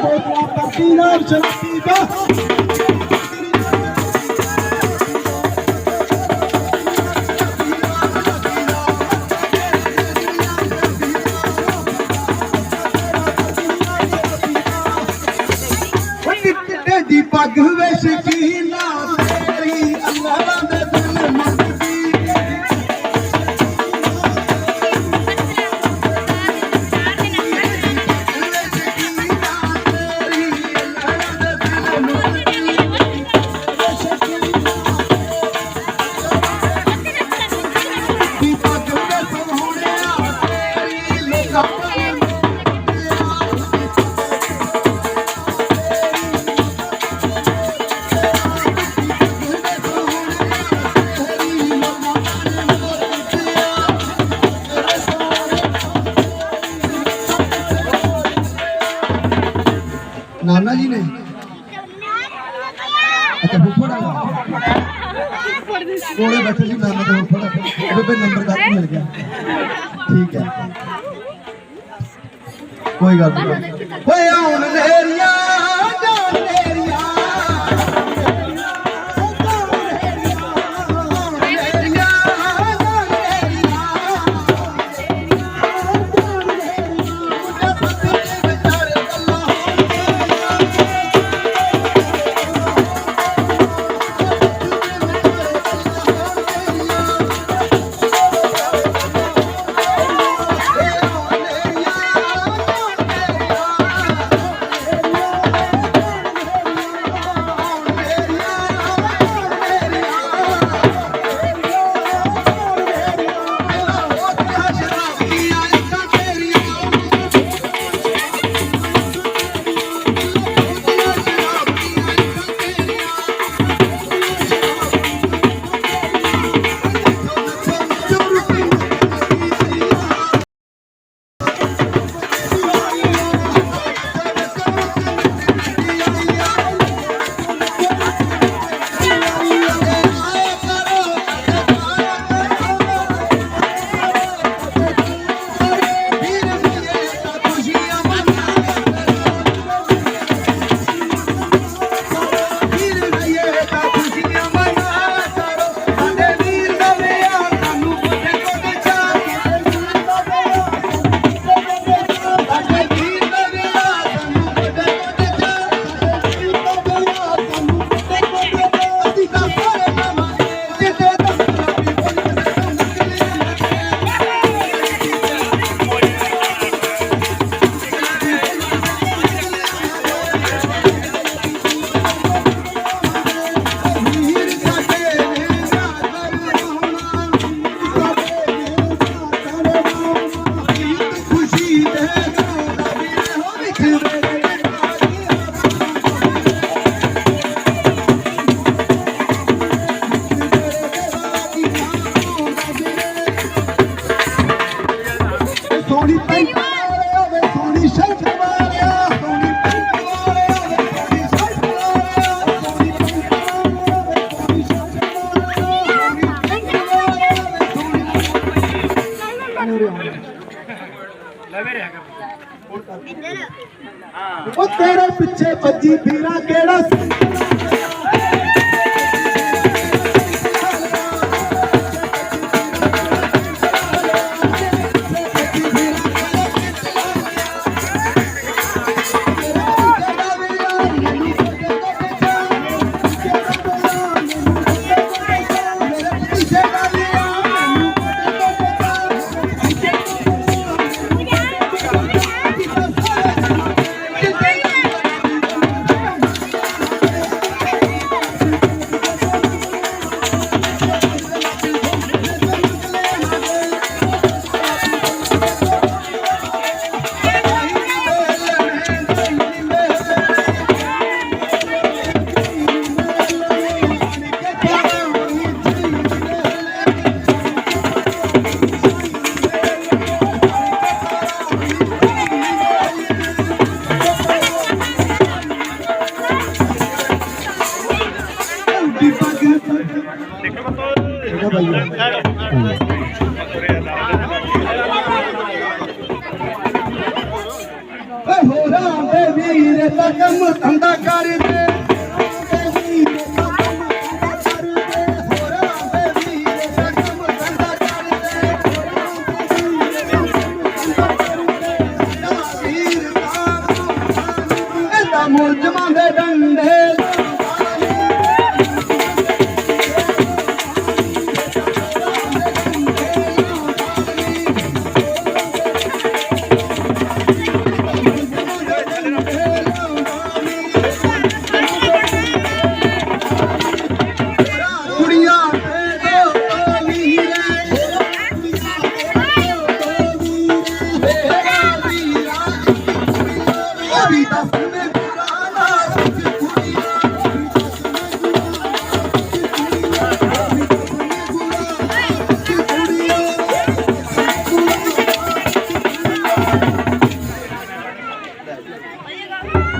पसीना चलाती का मुन्ना जी ने? अच्छा फुफड़ कोड़े बैठे जी मैं मतलब फुफड़ पे नंबर का मिल गया। ठीक है। कोई गल नहीं। ओए आउन एरिया ਉਹ ਤੇਰੇ ਪਿੱਛੇ ਭੱਜੀ ਫਿਰਾਂ ਕਿਹੜਾ ਹੋਰਾ ਹੋਰਾਂ ਦੇ ਵੀਰ ਤਾਂ ਧੰਦਾ ਕਰਦੇ। ਹੋਰਾਂ ਦੇ ਡੰਡੇ